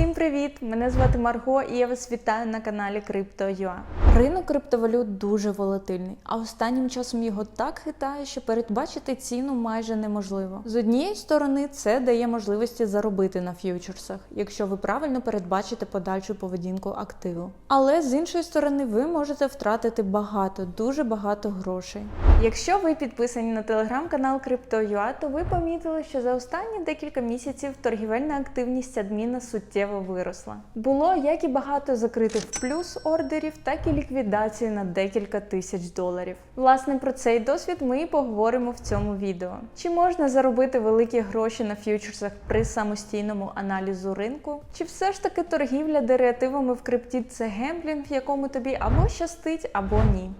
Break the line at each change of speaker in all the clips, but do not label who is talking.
Всім привіт! Мене звати Марго і я вас вітаю на каналі Crypto.ua. Ринок криптовалют дуже волатильний, а останнім часом його так хитає, що передбачити ціну майже неможливо. З однієї сторони, це дає можливості заробити на ф'ючерсах, якщо ви правильно передбачите подальшу поведінку активу. Але з іншої сторони, ви можете втратити багато, дуже багато грошей. Якщо ви підписані на телеграм-канал Crypto.ua, то ви помітили, що за останні декілька місяців торгівельна активність адміна суттєво виросла. Було як і багато закритих плюс ордерів, так і ліквідації на декілька тисяч доларів. Власне, про цей досвід ми і поговоримо в цьому відео. Чи можна заробити великі гроші на ф'ючерсах при самостійному аналізу ринку? Чи все ж таки торгівля дереативами в крипті це гемблінг, в якому тобі або щастить, або ні?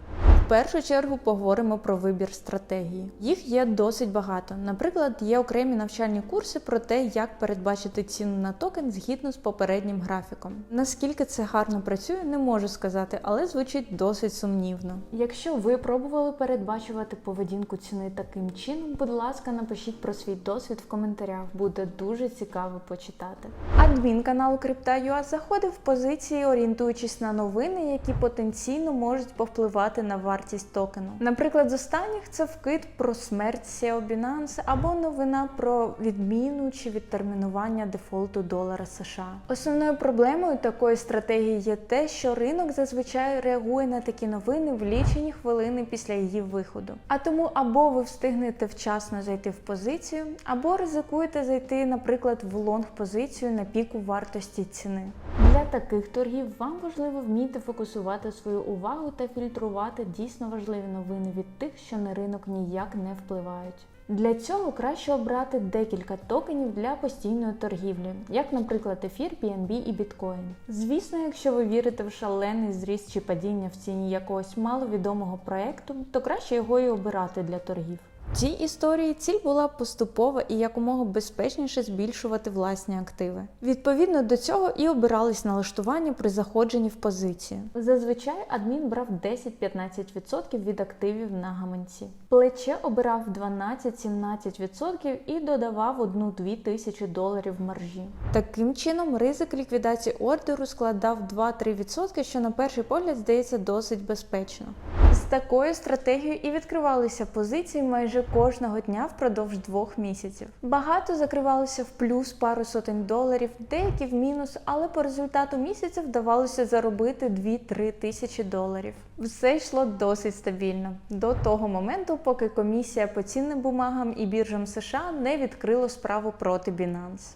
Першу чергу поговоримо про вибір стратегії. Їх є досить багато. Наприклад, є окремі навчальні курси про те, як передбачити ціну на токен згідно з попереднім графіком. Наскільки це гарно працює, не можу сказати, але звучить досить сумнівно. Якщо ви пробували передбачувати поведінку ціни таким чином, будь ласка, напишіть про свій досвід в коментарях. Буде дуже цікаво почитати. Адмін каналу Crypto.ua заходив в позиції, орієнтуючись на новини, які потенційно можуть повпливати на вартість токену. Наприклад, з останніх це вкид про смерть SEO Binance або новина про відміну чи відтермінування дефолту долара США. Основною проблемою такої стратегії є те, що ринок зазвичай реагує на такі новини в лічені хвилини після її виходу. А тому або ви встигнете вчасно зайти в позицію, або ризикуєте зайти, наприклад, в лонг позицію на піку вартості ціни. Для таких торгів вам важливо вміти фокусувати свою увагу та фільтрувати дійсно важливі новини від тих, що на ринок ніяк не впливають. Для цього краще обрати декілька токенів для постійної торгівлі, як, наприклад, ефір, BNB і біткоін. Звісно, якщо ви вірите в шалений зріст чи падіння в ціні якогось маловідомого проекту, то краще його і обирати для торгів. Цій історії ціль була поступово і якомога безпечніше збільшувати власні активи. Відповідно до цього і обирались налаштування при заходженні в позицію. Зазвичай адмін брав 10-15% від активів на гаманці. Плече обирав 12-17% і додавав 1-2 тисячі доларів маржі. Таким чином, ризик ліквідації ордеру складав 2-3%, що на перший погляд здається досить безпечно. З такою стратегією і відкривалися позиції майже кожного дня впродовж двох місяців. Багато закривалося в плюс пару сотень доларів, деякі в мінус, але по результату місяця вдавалося заробити 2-3 тисячі доларів. Все йшло досить стабільно до того моменту, поки комісія по цінним бумагам і біржам США не відкрила справу проти Binance.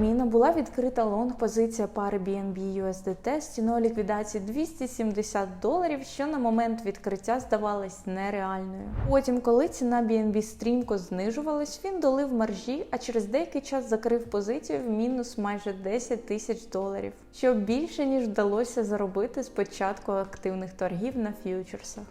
У була відкрита лонг-позиція пари BNB USDT з ціною ліквідації 270 доларів, що на момент відкриття здавалось нереальною. Потім, коли ціна BNB стрімко знижувалась, він долив маржі, а через деякий час закрив позицію в мінус майже 10 тисяч доларів, що більше ніж вдалося заробити з початку активних торгів на ф'ючерсах.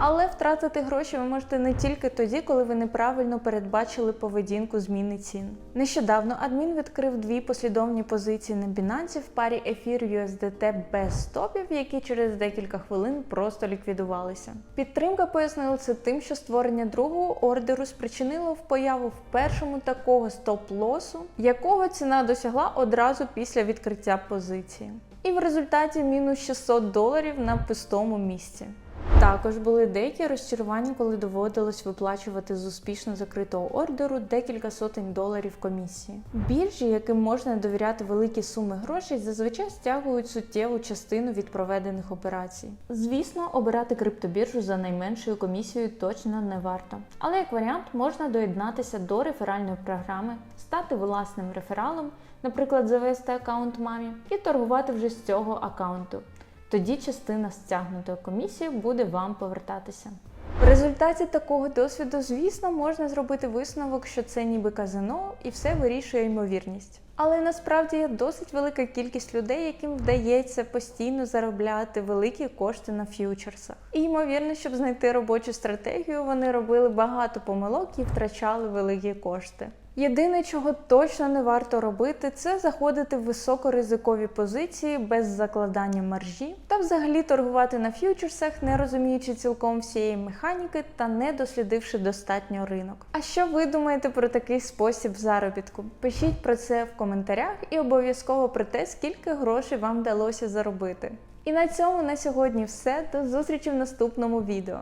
Але втратити гроші ви можете не тільки тоді, коли ви неправильно передбачили поведінку зміни цін. Нещодавно адмін відкрив дві послідовні позиції на Binance в парі ефір USDT без стопів, які через декілька хвилин просто ліквідувалися. Підтримка пояснила це тим, що створення другого ордеру спричинило в появу в першому такого стоп-лосу, якого ціна досягла одразу після відкриття позиції. І в результаті мінус 600 доларів на пустому місці. Також були деякі розчарування, коли доводилось виплачувати з успішно закритого ордеру декілька сотень доларів комісії. Біржі, яким можна довіряти великі суми грошей, зазвичай стягують суттєву частину від проведених операцій. Звісно, обирати криптобіржу за найменшою комісією точно не варто. Але як варіант можна доєднатися до реферальної програми, стати власним рефералом, наприклад, завести аккаунт мамі, і торгувати вже з цього аккаунту тоді частина стягнутої комісії буде вам повертатися. В результаті такого досвіду, звісно, можна зробити висновок, що це ніби казино і все вирішує ймовірність. Але насправді є досить велика кількість людей, яким вдається постійно заробляти великі кошти на ф'ючерсах. І ймовірно, щоб знайти робочу стратегію, вони робили багато помилок і втрачали великі кошти. Єдине, чого точно не варто робити, це заходити в високоризикові позиції без закладання маржі та взагалі торгувати на ф'ючерсах, не розуміючи цілком всієї механіки та не дослідивши достатньо ринок. А що ви думаєте про такий спосіб заробітку? Пишіть про це в коментарях і обов'язково про те, скільки грошей вам вдалося заробити. І на цьому на сьогодні все. До зустрічі в наступному відео.